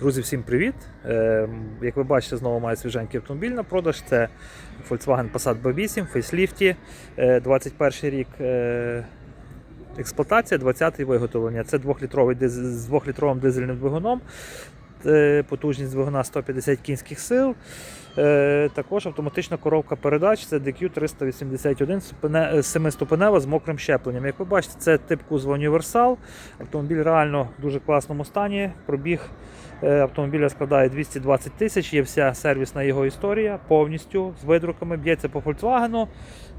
Друзі, всім привіт! Е, Як ви бачите, знову має свіженький автомобіль на продаж. Це Volkswagen Passat B8 в фейсліфті. Е, 21 рік е, експлуатація, 20-й виготовлення. Це 2-літровий з 2-літровим дизельним двигуном. Е, Потужність двигуна 150 кінських сил. Е, Також автоматична коробка передач. Це DQ 381 ступене- е, семиступенева з мокрим щепленням. Як ви бачите, це тип кузова універсал. Автомобіль реально в дуже класному стані. Пробіг е, автомобіля складає 220 тисяч. Є вся сервісна його історія повністю з видруками. Б'ється по Volkswagen.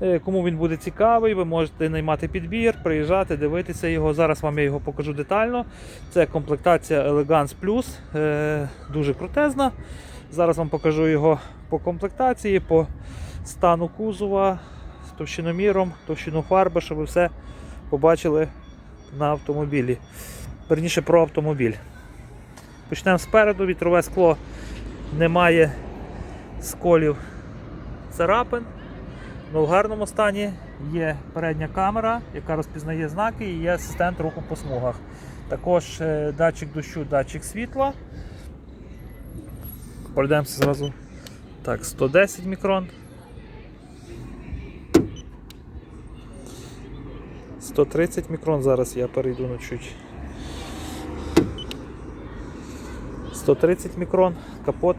Е, Кому він буде цікавий, ви можете наймати підбір, приїжджати, дивитися його. Зараз вам я його покажу детально. Це комплектація Elegance Plus, е, дуже крутезна. Зараз вам покажу його по комплектації, по стану кузова, з товщиноміром, товщину фарби, щоб ви все побачили на автомобілі. Верніше про автомобіль. Почнемо спереду, вітрове скло немає сколів царапин. Ну, в гарному стані є передня камера, яка розпізнає знаки, і є асистент руху по смугах. Також е, датчик дощу, датчик світла. Пройдемося зразу. Так, 110 мікрон. 130 мікрон, зараз я перейду на чуть. 130 мікрон, капот.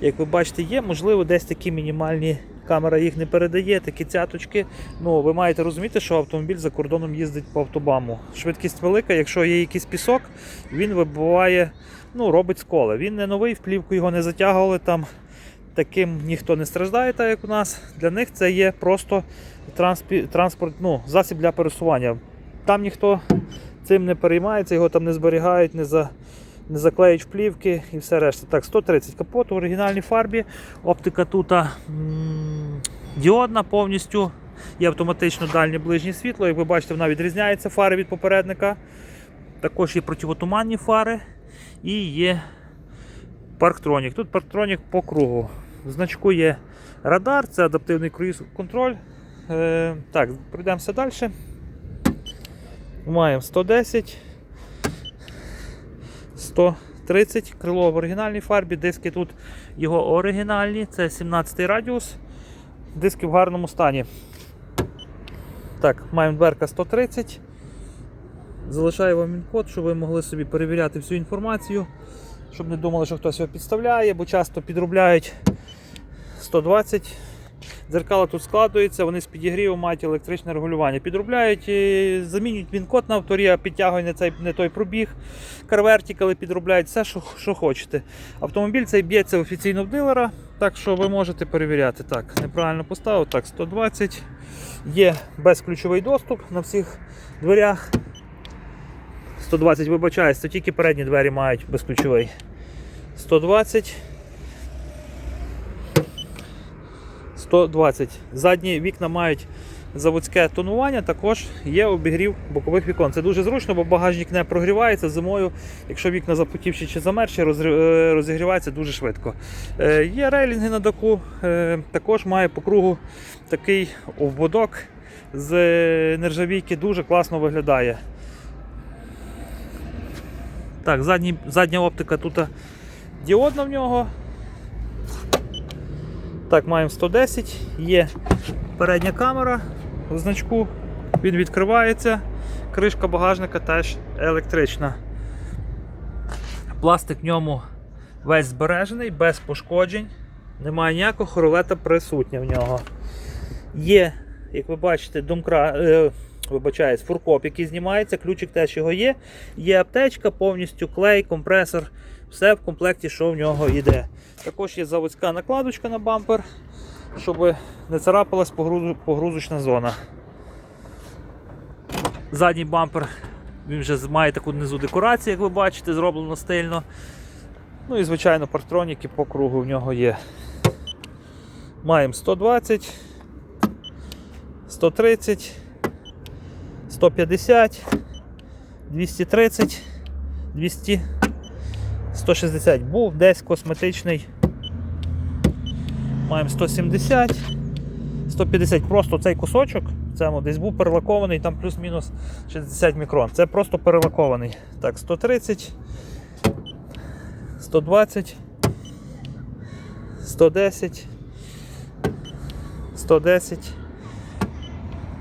Як ви бачите, є, можливо, десь такі мінімальні камера їх не передає, такі цяточки. Ну, ви маєте розуміти, що автомобіль за кордоном їздить по автобаму. Швидкість велика, якщо є якийсь пісок, він вибиває, ну, робить сколи. Він не новий, в плівку його не затягували там. Таким ніхто не страждає, так як у нас. Для них це є просто транспорт, ну, засіб для пересування. Там ніхто цим не переймається, його там не зберігають, не, за, не заклеють в плівки і все решта. Так, 130 капот в оригінальній фарбі. Оптика тут діодна повністю. Є автоматично дальнє ближнє світло. Як ви бачите, вона відрізняється фари від попередника. Також є противотуманні фари і є парктронік. Тут парктронік по кругу. В значку є радар, це адаптивний круїз контроль. Е, так, пройдемося далі. Маємо 110, 130 крило в оригінальній фарбі, диски тут його оригінальні, це 17 радіус, диски в гарному стані. Так, маємо дверка 130. Залишаю вам він-код, щоб ви могли собі перевіряти всю інформацію, щоб не думали, що хтось його підставляє, бо часто підробляють 120. Дзеркала тут складуються, вони з підігрівом мають електричне регулювання. Підробляють, замінюють він-код на авторі, підтягують не, цей, не той пробіг. Карвертікали підробляють все, що, що хочете. Автомобіль цей б'ється офіційно в дилера, так що ви можете перевіряти. Так, неправильно поставив, так, 120. Є безключовий доступ на всіх дверях. 120 вибачаюсь, то тільки передні двері мають безключовий. 120. 120. Задні вікна мають заводське тонування, також є обігрів бокових вікон. Це дуже зручно, бо багажник не прогрівається зимою. Якщо вікна запотівші чи замерзші, е, розігрівається дуже швидко. Е, Є рейлінги на доку, е, також має по кругу такий обводок з нержавійки, дуже класно виглядає. Так, задній, задня оптика тут діодна в нього. Так, маємо 110, є передня камера в значку, він відкривається, кришка багажника теж електрична. Пластик в ньому весь збережений, без пошкоджень, немає ніякого хоролета присутня в нього. Є, як ви бачите, домкра, е, вибачаюсь, фуркоп, який знімається, ключик теж його є. Є аптечка, повністю клей, компресор, все в комплекті, що в нього йде. Також є заводська накладочка на бампер, щоб не царапалась погрузочна зона. Задній бампер він вже має таку внизу декорацію, як ви бачите, зроблено стильно. Ну і звичайно партроніки по кругу в нього є. Маємо 120, 130, 150, 230, 200. 160 був, десь косметичний. Маємо 170, 150. Просто цей кусочок, це десь був перелакований, там плюс-мінус 60 мікрон. Це просто перелакований. Так, 130, 120, 110, 110,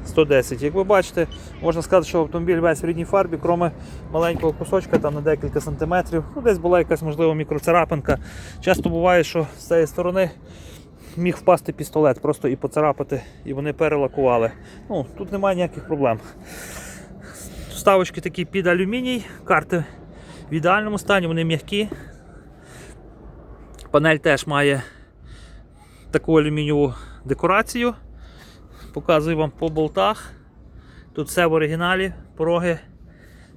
110. Як ви бачите, можна сказати, що автомобіль весь в рідній фарбі, крім маленького кусочка там на декілька сантиметрів. Ну, десь була якась, можливо, мікроцарапинка. Часто буває, що з цієї сторони міг впасти пістолет, просто і поцарапати, і вони перелакували. Ну, тут немає ніяких проблем. Вставочки такі під алюміній, карти в ідеальному стані, вони м'які. Панель теж має таку алюмінієву декорацію. Показую вам по болтах. Тут все в оригіналі, пороги,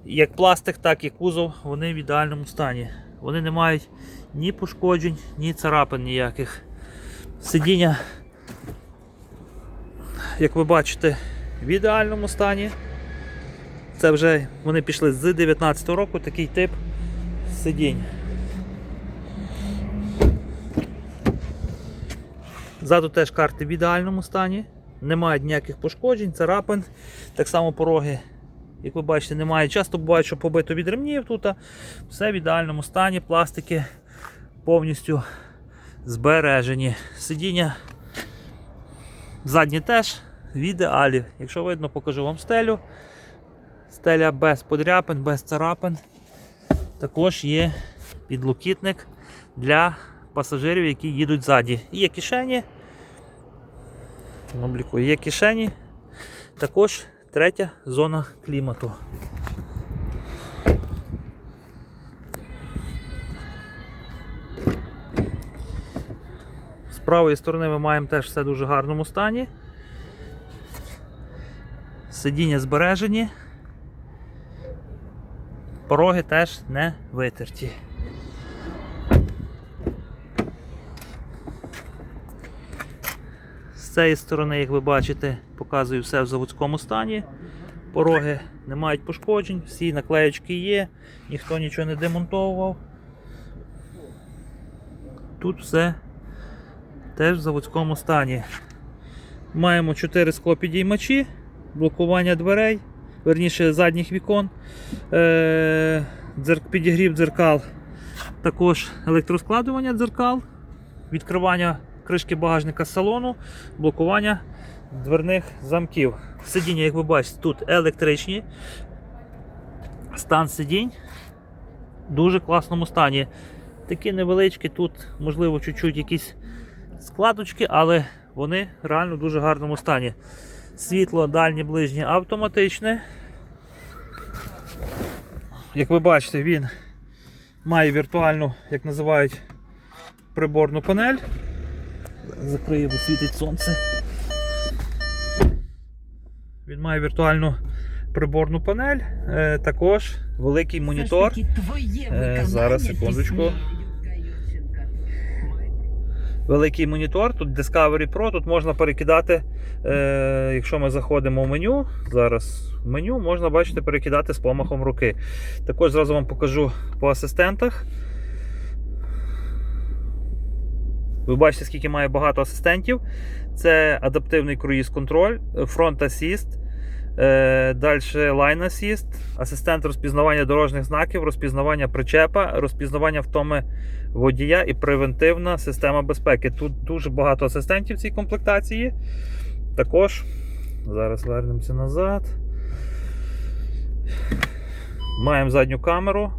як пластик, так і кузов, вони в ідеальному стані. Вони не мають ні пошкоджень, ні царапин ніяких. Сидіння, як ви бачите, в ідеальному стані. Це вже вони пішли з 19 року, такий тип сидінь. Ззаду теж карти в ідеальному стані, немає ніяких пошкоджень, царапин, так само пороги. Як ви бачите, немає. Часто буває, що побито від ремнів тут. Все в ідеальному стані, пластики повністю збережені. Сидіння задні теж в ідеалі. Якщо видно, покажу вам стелю. Стеля без подряпин, без царапин. Також є підлокітник для пасажирів, які їдуть ззаді. Є кишені. Обліку є кишені. Також третя зона клімату. З правої сторони ми маємо теж все в дуже гарному стані. Сидіння збережені. Пороги теж не витерті. З цієї сторони, як ви бачите, показую все в заводському стані. Пороги не мають пошкоджень, всі наклеєчки є, ніхто нічого не демонтовував. Тут все теж в заводському стані. Маємо 4 склопідіймачі, блокування дверей, верніше задніх вікон, е- підігрів дзеркал, також електроскладування дзеркал, відкривання кришки багажника салону, блокування дверних замків. Сидіння, як ви бачите, тут електричні. Стан сидінь в дуже класному стані. Такі невеличкі, тут, можливо, чуть-чуть якісь складочки, але вони реально в дуже гарному стані. Світло дальнє ближнє автоматичне. Як ви бачите, він має віртуальну, як називають, приборну панель. Закриє, бо світить сонце. Він має віртуальну приборну панель, е, також великий монітор. Е, зараз, секундочку. Великий монітор, тут Discovery Pro, тут можна перекидати, е, якщо ми заходимо в меню, зараз в меню можна бачите, перекидати з помахом руки. Також зразу вам покажу по асистентах. Ви бачите, скільки має багато асистентів. Це адаптивний круїз контроль, Front Assist, е, далі Line Assist, асистент розпізнавання дорожніх знаків, розпізнавання причепа, розпізнавання втоми водія і превентивна система безпеки. Тут дуже багато асистентів в цій комплектації. Також, зараз вернемося назад. Маємо задню камеру.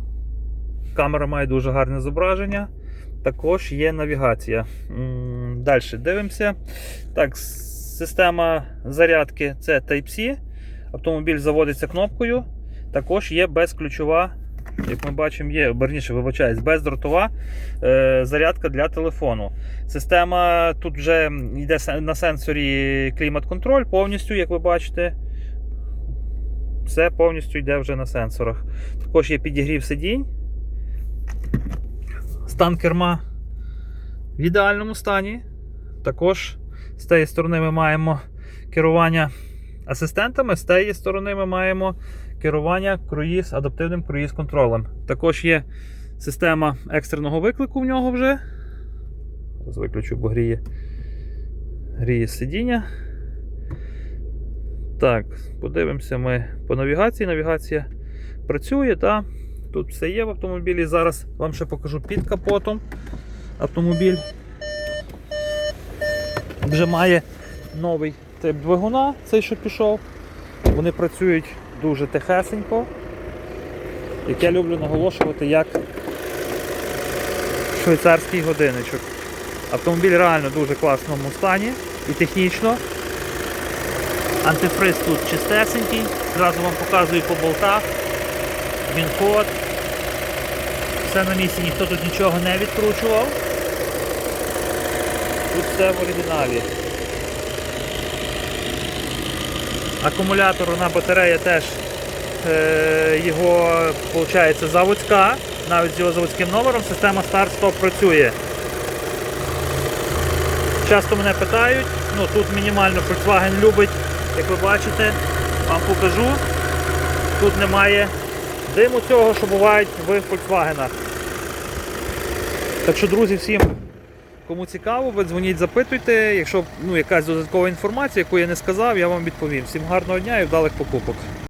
Камера має дуже гарне зображення. Також є навігація. Далі дивимося. Так, система зарядки це Type-C. Автомобіль заводиться кнопкою. Також є безключова, як ми бачимо, є, верніше, вибачаюсь, бездротова е, зарядка для телефону. Система тут вже йде на сенсорі клімат-контроль повністю, як ви бачите. Все повністю йде вже на сенсорах. Також є підігрів сидінь. Стан керма в ідеальному стані. Також з тієї сторони ми маємо керування асистентами, з тієї сторони ми маємо керування круїз, адаптивним круїз контролем. Також є система екстреного виклику в нього вже. Зараз виключу, бо гріє, гріє сидіння. Так, подивимося ми по навігації. Навігація працює, та Тут все є в автомобілі. Зараз вам ще покажу під капотом. Автомобіль вже має новий тип двигуна, цей що пішов. Вони працюють дуже тихесенько. Як я люблю наголошувати, як швейцарський годинничок. Автомобіль реально в дуже класному стані і технічно. Антифриз тут чистесенький, зразу вам показую по болтах. Він код. Все на місці, ніхто тут нічого не відкручував. Тут все в оригіналі. Акумуляторна батарея теж е, його виходить, заводська, навіть з його заводським номером система старт-стоп працює. Часто мене питають, ну тут мінімально Volkswagen любить, як ви бачите, вам покажу. Тут немає диму цього, що бувають в Volkswagen. Так що, друзі, всім, кому цікаво, ви дзвоніть, запитуйте. Якщо ну, якась додаткова інформація, яку я не сказав, я вам відповім. Всім гарного дня і вдалих покупок.